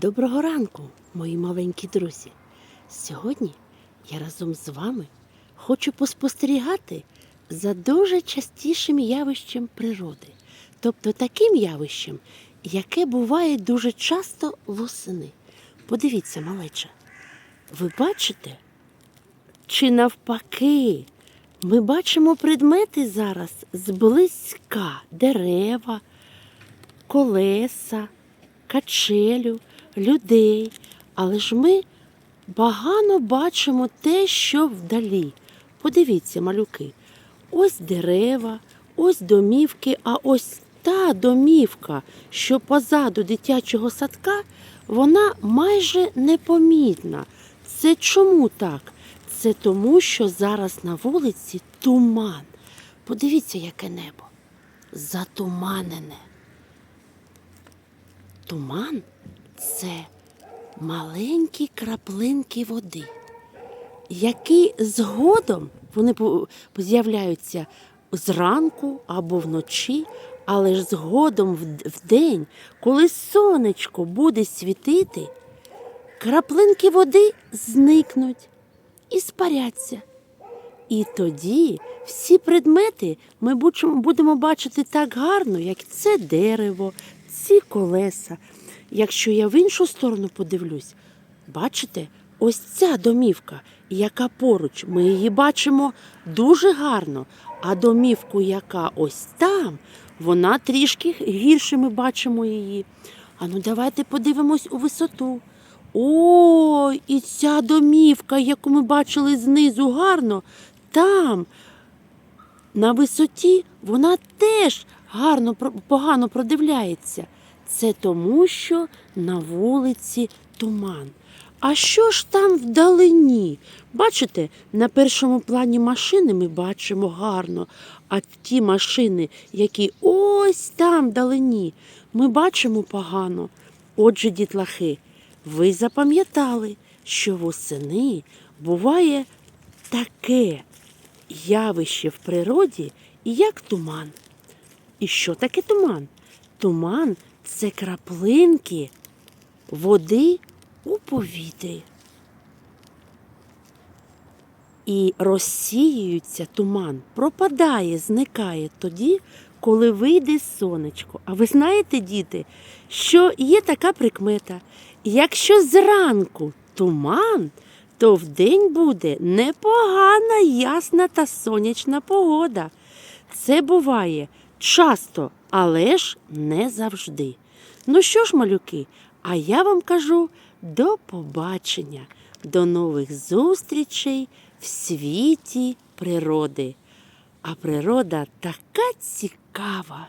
Доброго ранку, мої маленькі друзі. Сьогодні я разом з вами хочу поспостерігати за дуже частішим явищем природи, тобто таким явищем, яке буває дуже часто восени. Подивіться, малеча, ви бачите? Чи навпаки, ми бачимо предмети зараз зблизька дерева, колеса, качелю, людей. Але ж ми багано бачимо те, що вдалі. Подивіться, малюки, ось дерева, ось домівки, а ось та домівка, що позаду дитячого садка, вона майже непомітна. Це чому так? Це тому, що зараз на вулиці туман. Подивіться, яке небо. Затуманене. Туман це маленькі краплинки води, які згодом вони з'являються зранку або вночі, але ж згодом в- вдень, коли сонечко буде світити, краплинки води зникнуть і спаряться. І тоді всі предмети ми будемо бачити так гарно, як це дерево, ці колеса. Якщо я в іншу сторону подивлюсь, бачите, ось ця домівка, яка поруч, ми її бачимо дуже гарно. А домівку, яка ось там, вона трішки гірше ми бачимо її. А ну давайте подивимось у висоту. О, і ця домівка, яку ми бачили знизу гарно, там, на висоті, вона теж гарно, погано продивляється. Це тому, що на вулиці туман. А що ж там вдалині? Бачите, на першому плані машини ми бачимо гарно, а ті машини, які ось там вдалині, ми бачимо погано. Отже, дітлахи, ви запам'ятали, що восени буває таке явище в природі, як туман. І що таке туман? Туман це краплинки води у повітрі. І розсіюється туман, пропадає, зникає тоді, коли вийде сонечко. А ви знаєте, діти, що є така прикмета. Якщо зранку туман, то вдень буде непогана, ясна та сонячна погода. Це буває часто, але ж не завжди. Ну що ж, малюки, а я вам кажу до побачення, до нових зустрічей в світі природи. А природа така цікава.